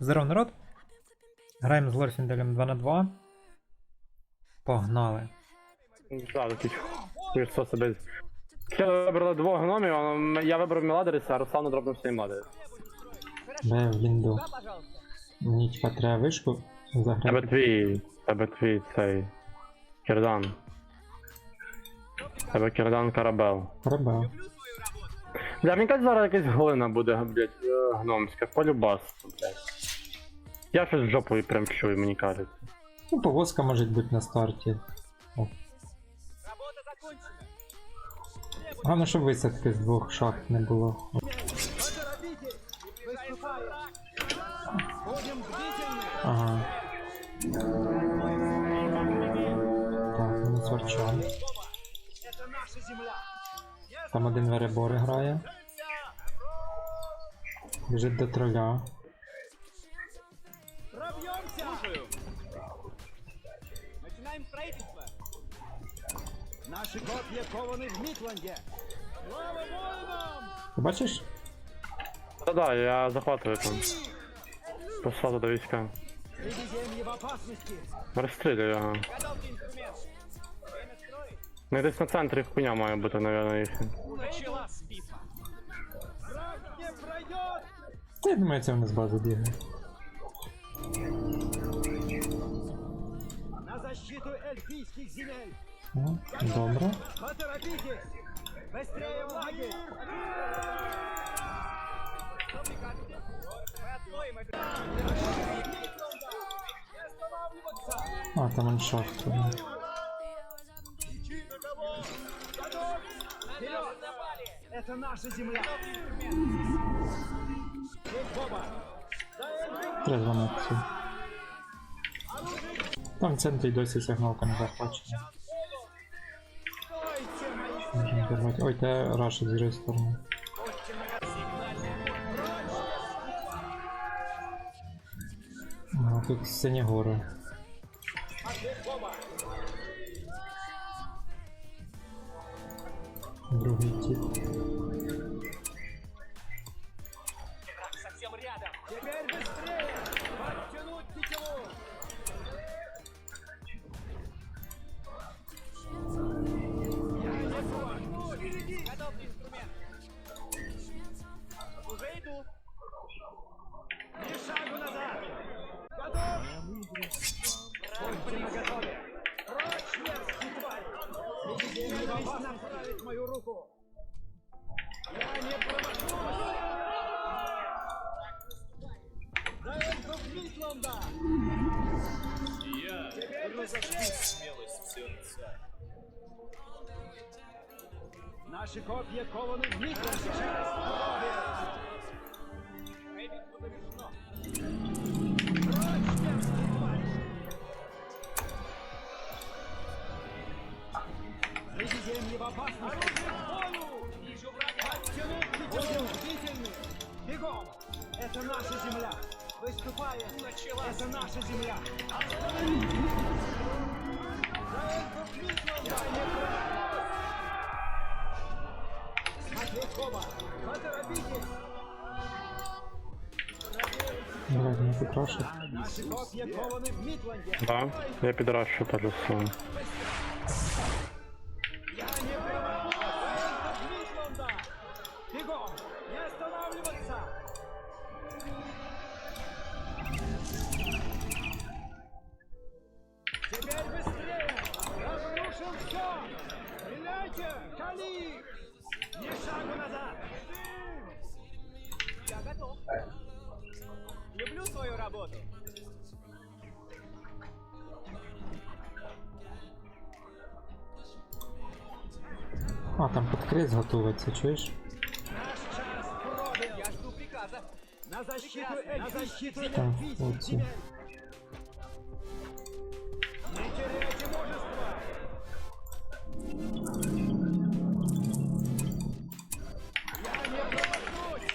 Здоров, народ. Граємо з Лорфінделем 2 на 2. Погнали. Такий хуйство себе. Я вибрали двох гномів, а я вибрав Міладеріса, а Руслану дропнув свій Міладеріс. Бе в лінду. Мені типа треба вишку Тебе заграти. твій, тебе твій цей. Кірдан. Тебе Кірдан Карабел. Ребел. Бля, мені кажуть, зараз якась глина буде, блядь, е, гномська, полюбас, блядь. Я щось жопою прям чую, мені кажуть. Ну, повозка може бути на старті. О. Головне, щоб висадки з двох шахт не було. Ага. Так, ну сварчан. Там один веребор грає. Біжить до троля. Наши копья кованы в Митланде. Слава воинам! Ти бачиш? Та-да, я захватую там. Послав до війська. Средиземье в опасности. Розстрілюю його. Время строить. Ну десь на центрі хуйня має бути, навірно, їх. Началась битва. Враг не пройдет! Та я думаю, це вони з бази бігають. защиту эльфийских земель. Ну, добро. Поторопитесь! Быстрее в! А, там он шахту. Это наша земля! Трезвонок. Там центрі досі сигналка не захвачена. Ой, те раша з іншої сторони. А, тут сині гори. Другий тип. коп'я кованих віком через Хай відповіжно. Приведем его в опасность. Оружие в бою! Вижу врага! Подтянуть путем удивительный! Бегом! Это наша земля! Выступая! Началась! Это наша земля! Остановись! За это кликом! Я не прав! Блядь, не покрашив. Да, я підрашу теж сам. А, там подкрес готується, чуєш? Наш час пробил! Я жду приказа! На защиту На защиту Так, эльфийских оце. земель! Не теряйте мужества! Я не промахнусь!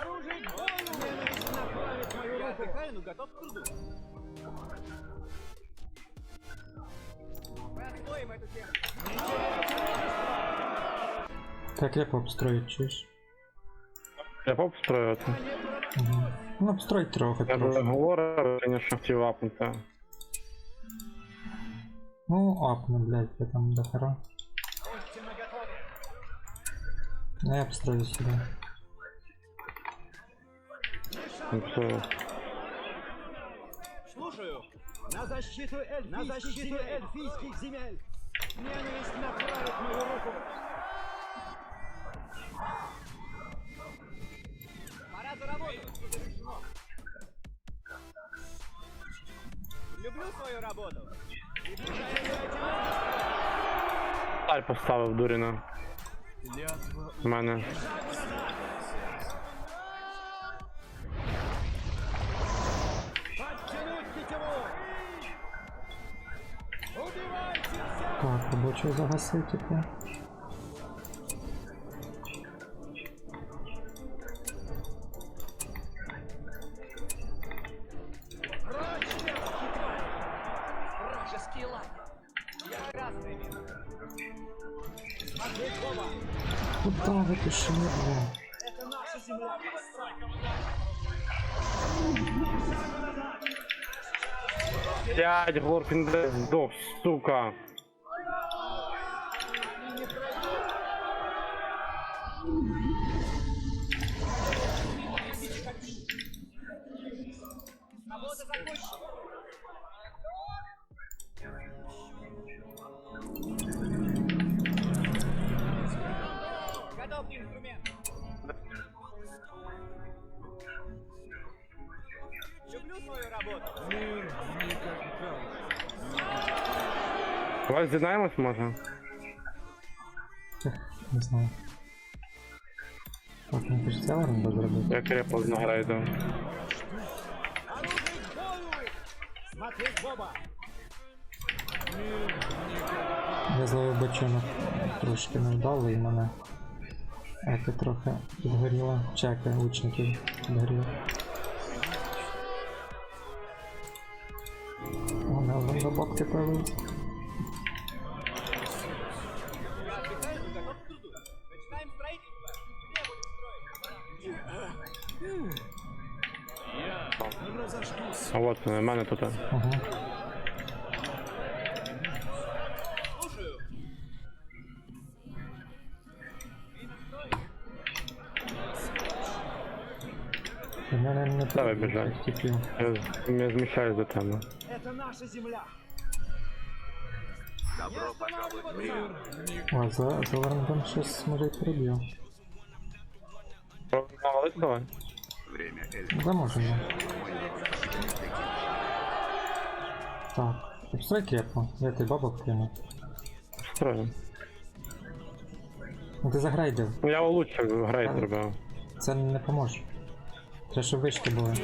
Оружие к бою! Ненависть направит мою руку! Я отдыхаю, но готов к труду! Мы отстроим эту землю! Не теряйте мужества! Так, як обстроїть, чуєш? Я поп строювати. Я не промахнусь! Угу. Ну, обстрой трохи Я трохи. би говорив, звісно, хотів апнути. Ну, апну, блядь, я там до хера. Будьте наготове. Ну, я обстрою сюди. Ну, все. Слушаю. На защиту эльфийских, на защиту эльфийских земель. Ненависть направит мою руку. Люблю свою работу. Таль поставив дуріна. У мене. Так, робочу загасив ви пішли, бля? Это наша земля. П'ять Глорфіндес здох, сука. Работа закончена. Готов Давай з'єднаємось, може? Не знаю. Так, не хочеться ця оренда зробити. Я крепо награйду. Я зловив бочонок трошки невдало і мене. Ето трохи підгоріло. Чеки лучників підгоріло. О, не один забабки мене тут. Ага. Мене не Давай. Тіплю. Я, зміщаюсь до тебе. Это наша земля. Добро пожаловать в мир. О, за, за орендом щось може й приб'ю. Навалити давай. Да можемо. Так, обстрой крепко. Я ти бабок кину. Строю. Ну ти заграйдив. Ну я лучше грай зробив. Це не поможе. Треба, щоб вишки були.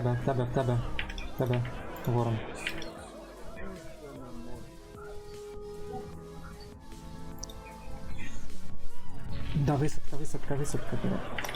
Тебе, в тебе, в тебе. В тебе. Ворон. Да, висадка, висадка, висадка. тебе.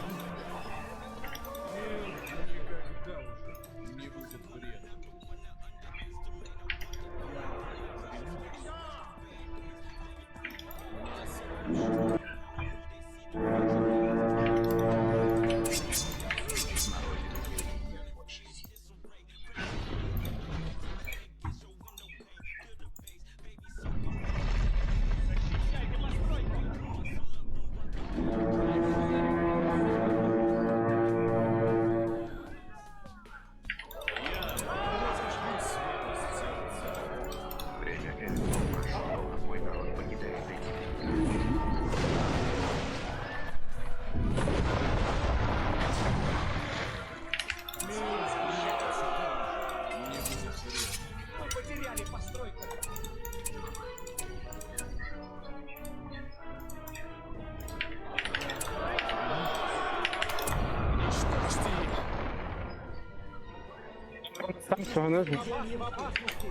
Опасности.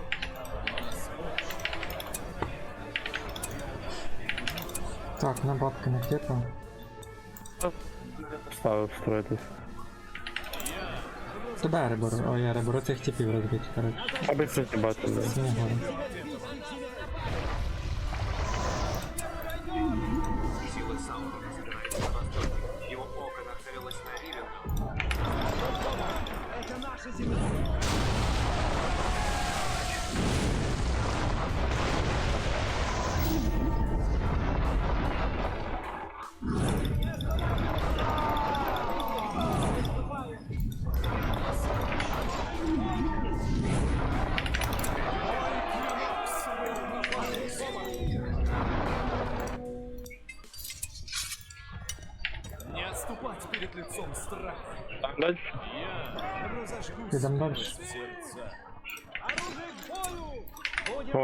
Так, на бабки накипав. Ставив строїтись. Тебе ребро, ой, я ребро цих типів розбить, коротше. Аби це не бачили. Сині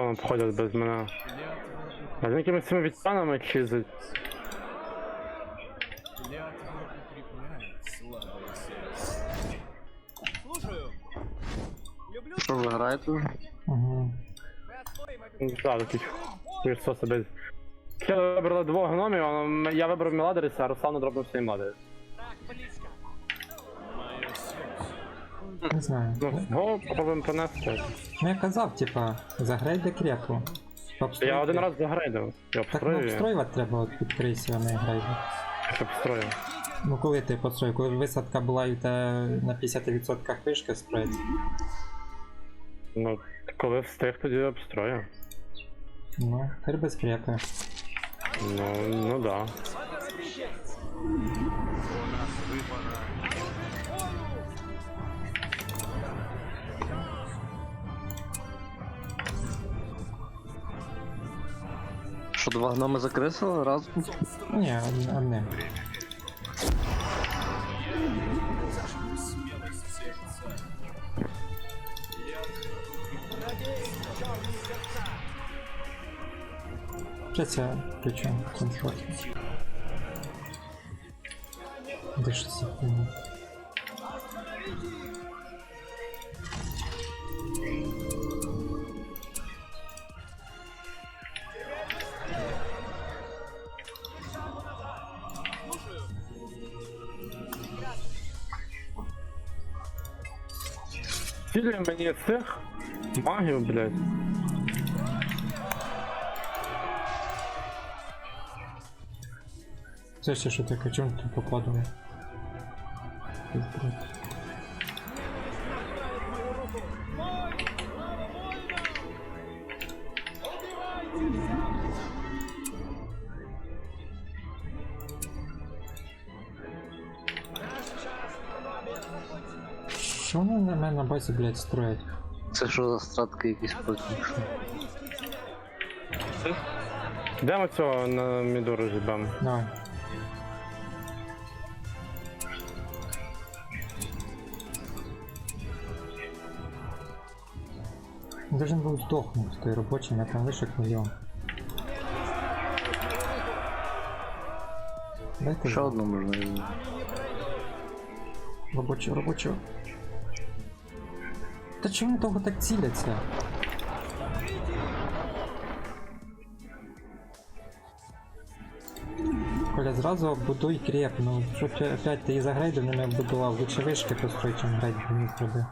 Вон обходять без мене. А він якимись цими відтянами чизить. Що ви граєте? Угу. Да, такий хуйсо себе. Я вибрали двох гномів, я вибрав Міладеріса, а Руслану дропнув свій Міладеріс. так. Не знаю. Ну, го попробуємо понести. Ну я казав, типа, заграй декрепу. Я один раз загрейдив. Я Так ну обстрою, обстроювати треба от під крейсі, а не грай. щоб обстрою. Ну коли ти построїв, коли висадка була і в на 50% вишки строїться. Ну, коли встиг, тоді обстрою. Ну, тепер без крепи. Ну, ну да. Що два гноми закресили разом? Ні, од- одним. Смелость сердца. Сейчас я включу комфорт. Да что за хуйня? Цілі мені цих магів, блядь. Це ще що таке, чому ти покладував? Пиздец. На блядь, строять? Це що за стратки якісь потім? Де ми цього на міду розіб'ємо? Давай. Он Должен был сдохнуть, той рабочий, на там вышек миллион. Дайте Ще одну можна. візьму. робочого, робочого. Та чому довго так ціляться? Коля, зразу будуй креп, ну що ти опять ти і за грейдом не будував, лучше вишки построй, чим грейд броню зробив.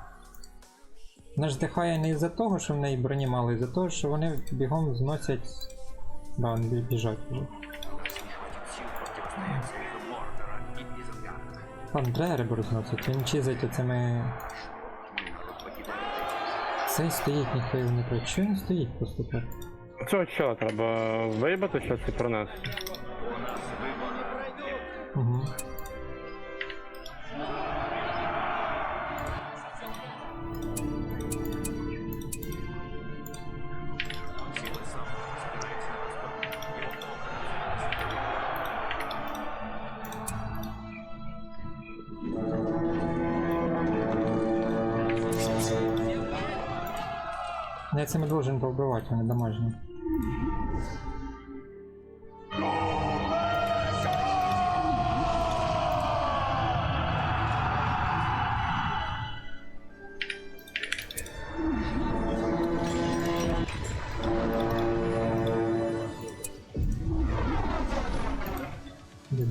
Вона ж дихає не із-за того, що в неї броні мало, із-за того, що вони бігом зносять. Да, вони бі- біжать вже. Там дреребор зносить, він чизить оцими. Цей стоїть ніхто його не. Чого він стоїть просто так? Цього чого треба виїбати щось і пронести. Цими должен повбивати, вони домашні.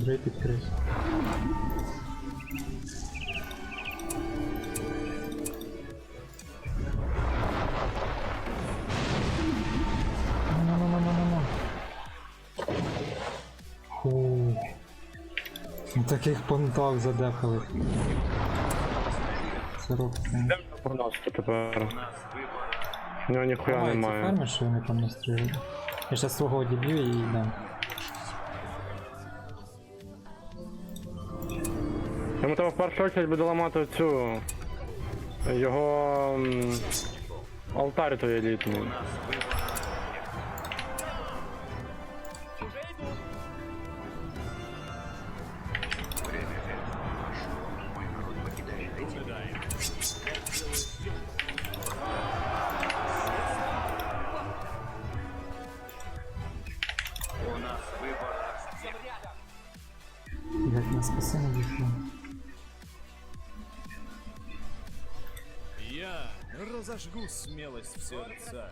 другий підкрився. Ну-ну-ну-ну-ну-ну. Таких понтах. Де тепер? У нього ніхуя немає. ферми, що вони там настріли. Я щас свого діб'ю і йдем. Йому треба в першу очередь буде ламати цю. Його. м, Алтарь той елітний. Разожгу смелость в сердца.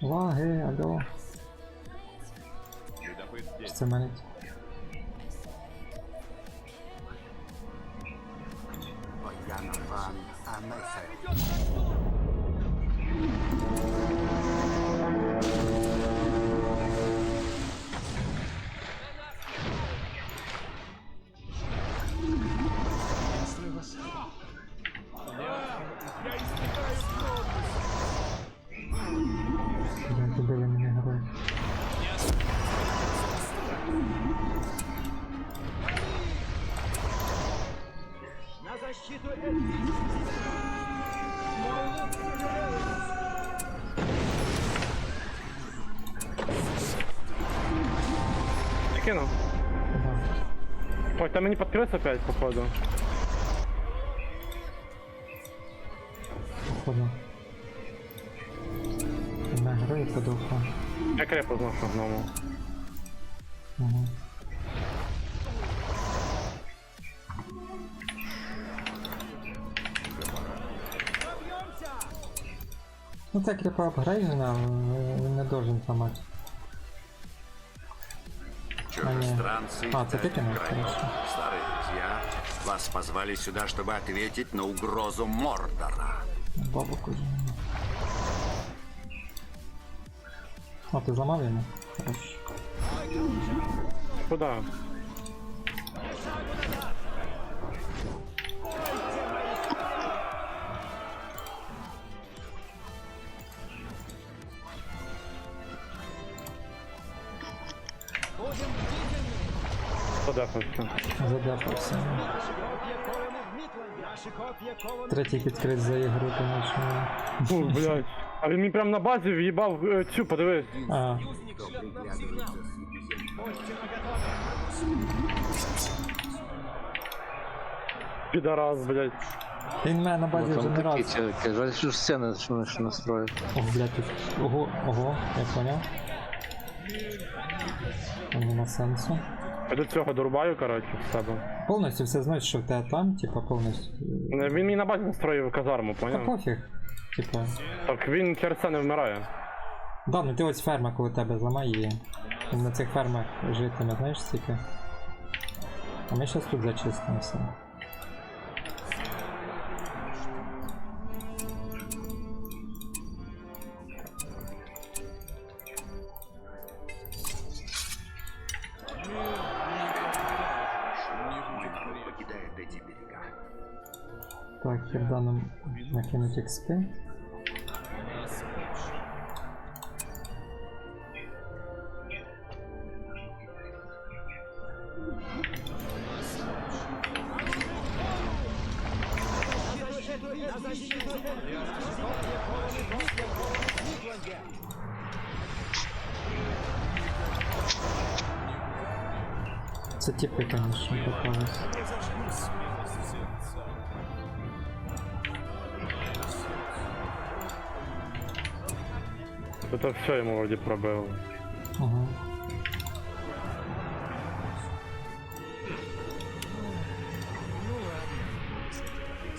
Лаги, алло. Здесь. Це мене. Кинув. Да. Ой, там мені підкрис опять, походу. Походу. Одна герої подохла. Я крепо зношу гному. Угу. Ну так кріпа апгрейдена, але він не должен А, а ты к этому? Старые друзья вас позвали сюда, чтобы ответить на угрозу Мордора. Бабу Кузина. А, ты взломал ему? Хорошо. Куда? Копья кованы Третій підкрит за ігру, конечно. Фу, блядь. А він мені прям на базі в'їбав е, цю, подивись. А, Підарас, блядь. він мене на базі вже не раз. Жаль, що ж стіни що вони ще настроїть. Ох, блядь, тут. Ого, ого, я поняв. Нема сенсу. Я до цього дорубаю, коротше, в себе. Повністю все знають, що в тебе там, типа повністю. Е, Він мені на базі настроїв казарму, Та поняв? пофіг. Типа. Так він через це не вмирає. Да, ну ти ось ферма коли тебе зламає її. Він на цих фермах житиме, знаєш скільки. А ми щас тут зачистимо все. Так, данном накинуть XP. Вроді пробило. Ага.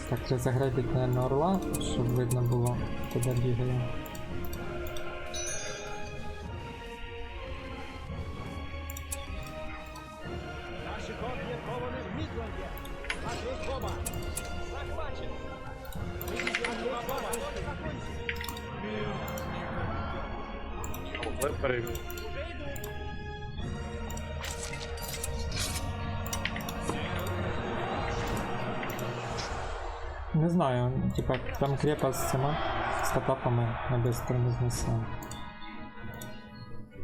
Так, треба заграбити, наверное, орла, щоб видно було, куди бігає. Там крепа з цими з на бистро не знесе.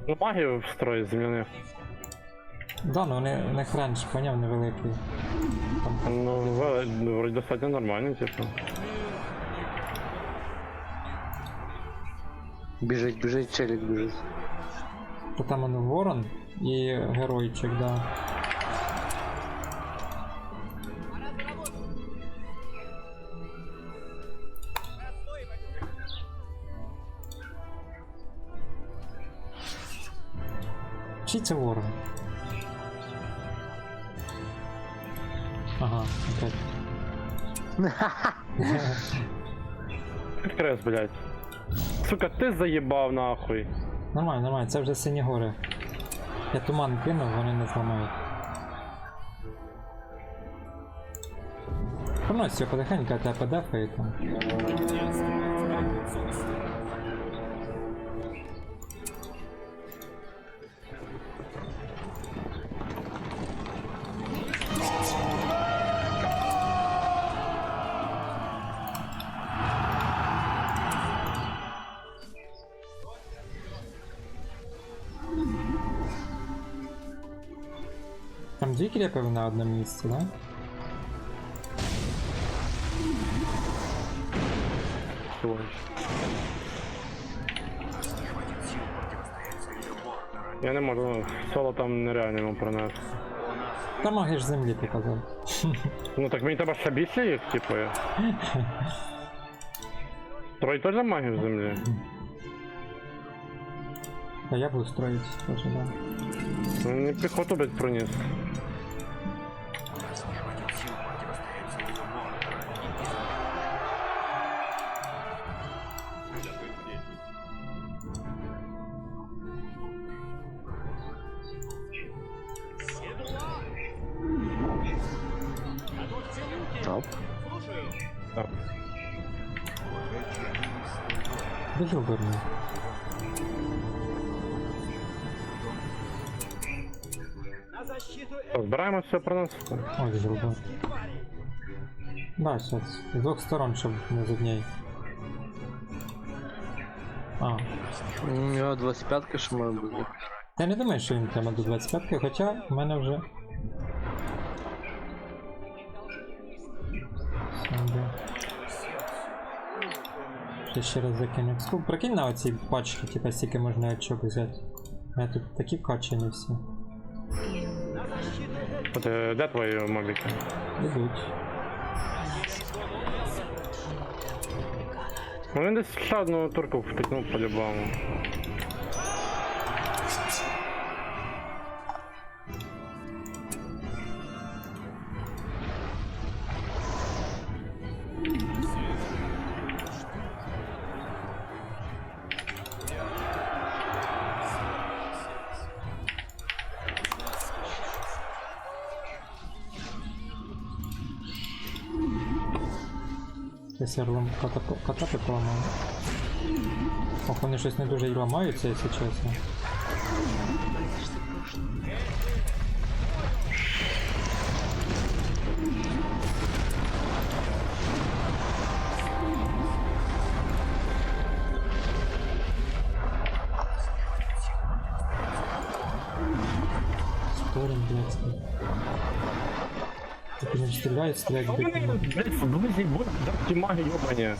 Ну, магів в строї земляних. Да, ну у них ренж, поняв, невеликий. Там, Ну, ве- ну, вроді достатньо нормальні, типу. Біжить, біжить, челік біжить. то там он ворон і геройчик, да. Це ворон? Ага, опять. Підкрес, блядь. Сука, ти заїбав нахуй. Нормально, нормально, це вже сині гори. Я туман кинув, вони не зламають. Пронось його потихеньку, а тебе подефає там. Крепи на одному місці, да? Я не можу, соло там нереально йому пронести. Та маги ж землі ти казав. Ну так мені треба більше їх, типу. Трой теж магів землі. Та я буду строїть теж, да. Ну, не піхоту блядь, проніс. Що, все проносити. Ой, зробив. этой. Да, сейчас. З двох сторон, щоб не з однієї. А, У нього 25-ка ще має бути. я не думаю, що він прямо до 25 хоча в мене вже. Ще ще раз закину. Скуп, прикинь на оці пачки, типа стільки можна очок взяти. У мене тут такі качені всі. Е, де твої мобіки? Ну він десь ще одну турку втикнув по-любому. Я рвам катапи, поламали. Ох, вони щось не дуже й ламаються, якщо чесно. не стріляють, стріляють Вони, битвами. блядь, близі, будь, ті маги йобані.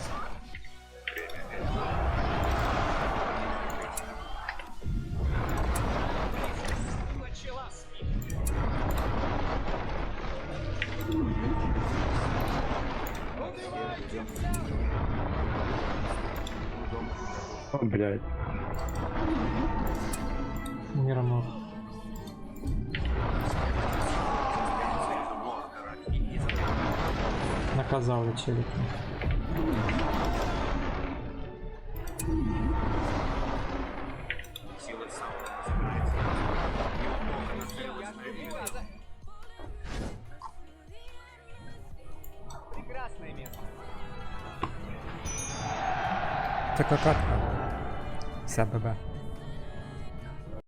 О, блядь. Миронов. Заказал вечеринку. Так а как? Вся ББ.